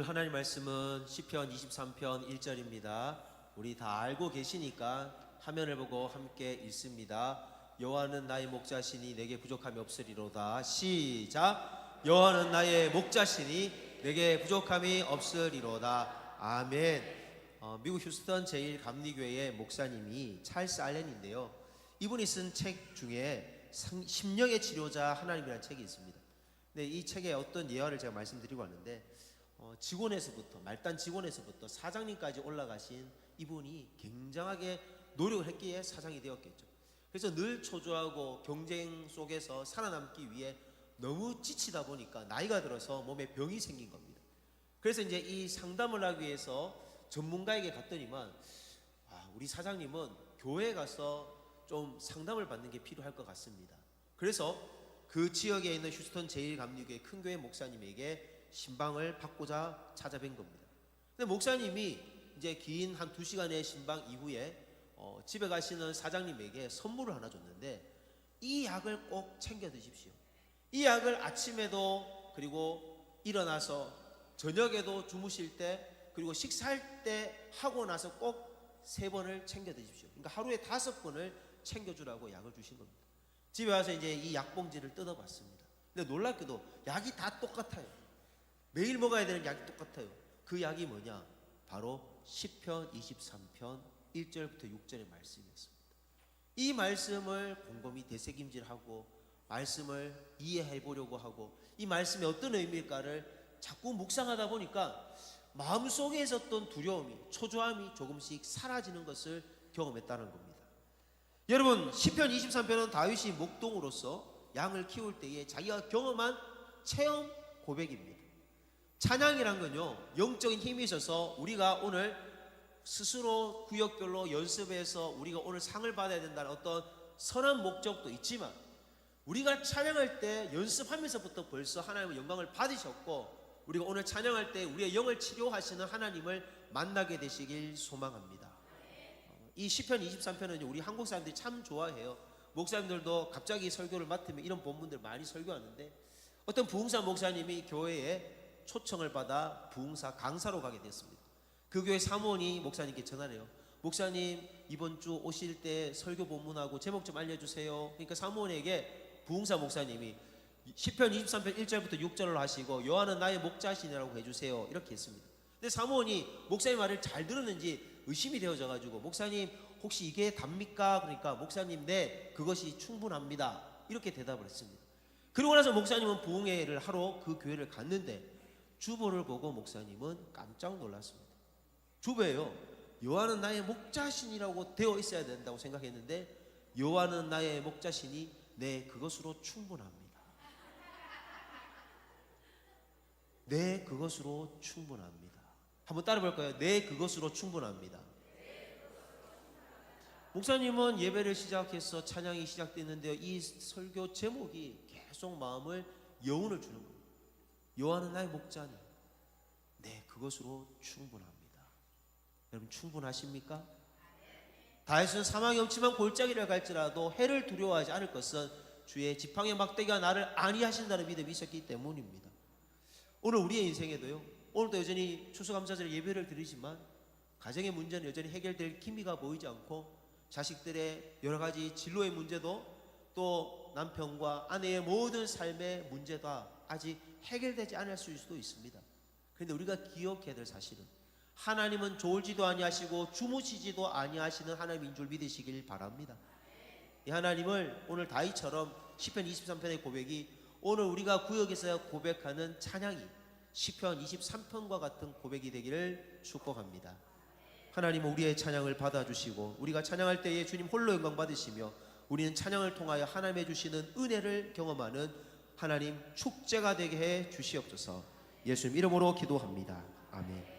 오늘 하나님 말씀은 시편 23편 1절입니다. 우리 다 알고 계시니까 화면을 보고 함께 읽습니다. 여호와는 나의 목자시니 내게 부족함이 없으리로다. 시작. 여호와는 나의 목자시니 내게 부족함이 없으리로다. 아멘. 어, 미국 휴스턴 제일 감리교회의 목사님이 찰스 알렌인데요. 이분이 쓴 책 중에 상- 심령의 치료자 하나님이라는 책이 있습니다. 네, 이 책에 어떤 예화를 제가 말씀드리고 왔는데 어, 직원에서부터 말단 직원에서부터 사장님까지 올라가신 이분이 굉장하게 노력을 했기에 사장이 되었겠죠. 그래서 늘 초조하고 경쟁 속에서 살아남기 위해 너무 지치다 보니까 나이가 들어서 몸에 병이 생긴 겁니다. 그래서 이제 이 상담을 하기 위해서 전문가에게 갔더니만 아, 우리 사장님은 교회 가서 좀 상담을 받는 게 필요할 것 같습니다. 그래서 그 지역에 있는 휴스턴 제일 감리교회 큰 교회 목사님에게 신방을 받고자 찾아뵌 겁니다. 근데 목사님이 이제 긴 한 두 시간의 신방 이후에 어, 집에 가시는 사장님에게 선물을 하나 줬는데 이 약을 꼭 챙겨 드십시오. 이 약을 아침에도 그리고 일어나서 저녁에도 주무실 때 그리고 식사할 때 하고 나서 꼭 세 번을 챙겨 드십시오. 그러니까 하루에 다섯 번을 챙겨 주라고 약을 주신 겁니다. 집에 와서 이제 이 약봉지를 뜯어봤습니다. 근데 놀랍게도 약이 다 똑같아요. 매일 먹어야 되는 약이 똑같아요. 그 약이 뭐냐? 바로 시편 23편 1절부터 6절의 말씀이었습니다. 이 말씀을 곰곰이 되새김질하고 말씀을 이해해 보려고 하고 이 말씀이 어떤 의미일까를 자꾸 묵상하다 보니까 마음속에 있었던 두려움이 초조함이 조금씩 사라지는 것을 경험했다는 겁니다. 여러분 시편 23편은 다윗이 목동으로서 양을 키울 때에 자기가 경험한 체험 고백입니다. 찬양이란 건요 영적인 힘이 있어서 우리가 오늘 스스로 구역별로 연습해서 우리가 오늘 상을 받아야 된다는 어떤 선한 목적도 있지만 우리가 찬양할 때 연습하면서부터 벌써 하나님의 영광을 받으셨고 우리가 오늘 찬양할 때 우리의 영을 치료하시는 하나님을 만나게 되시길 소망합니다. 어, 이 시편 23편은 우리 한국 사람들이 참 좋아해요. 목사님들도 갑자기 설교를 맡으면 이런 본문들 많이 설교하는데 어떤 부흥사 목사님이 교회에 초청을 받아 부흥사 강사로 가게 됐습니다. 그 교회 사모니 목사님께 전화를 해요. 목사님 이번 주 오실 때 설교 본문하고 제목 좀 알려주세요. 그러니까 사모니에게 부흥사 목사님이 시편 23편 1절부터 6절로 하시고 요한은 나의 목자신이라고 해주세요. 이렇게 했습니다. 근데 사모니 목사님 말을 잘 들었는지 의심이 되어져 가지고 목사님 혹시 이게 답니까? 그러니까 목사님 네 그것이 충분합니다. 이렇게 대답을 했습니다. 그러고 나서 목사님은 부흥회를 하러 그 교회를 갔는데 주보를 보고 목사님은 깜짝 놀랐습니다. 주보예요. 요한은 나의 목자신이라고 되어 있어야 된다고 생각했는데 요한은 나의 목자신이 네 그것으로 충분합니다. 네 그것으로 충분합니다. 한번 따라 볼까요? 네 그것으로 충분합니다. 목사님은 예배를 시작해서 찬양이 시작됐는데요. 이 설교 제목이 계속 마음을 여운을 주는 겁니다. 요한은 나의 목자니. 네, 그것으로 충분합니다. 여러분 충분하십니까? 다윗은 사망이 없지만 골짜기를 갈지라도 해를 두려워하지 않을 것은 주의 지팡이 막대기가 나를 안위하신다는 믿음이 있었기 때문입니다. 오늘 우리의 인생에도요. 오늘도 여전히 추수감사절 예배를 드리지만 가정의 문제는 여전히 해결될 기미가 보이지 않고 자식들의 여러 가지 진로의 문제도 또 남편과 아내의 모든 삶의 문제가 아직 해결되지 않을 수도 있습니다. 그런데 우리가 기억해야 될 사실은 하나님은 졸지도 아니하시고 주무시지도 아니하시는 하나님인 줄 믿으시길 바랍니다. 이 하나님을 오늘 다이처럼 시편 23편의 고백이 오늘 우리가 구역에서 고백하는 찬양이 시편 23편과 같은 고백이 되기를 축복합니다. 하나님은 우리의 찬양을 받아주시고 우리가 찬양할 때에 주님 홀로 영광 받으시며 우리는 찬양을 통하여 하나님의 주시는 은혜를 경험하는 하나님 축제가 되게 해 주시옵소서. 예수님 이름으로 기도합니다. 아멘.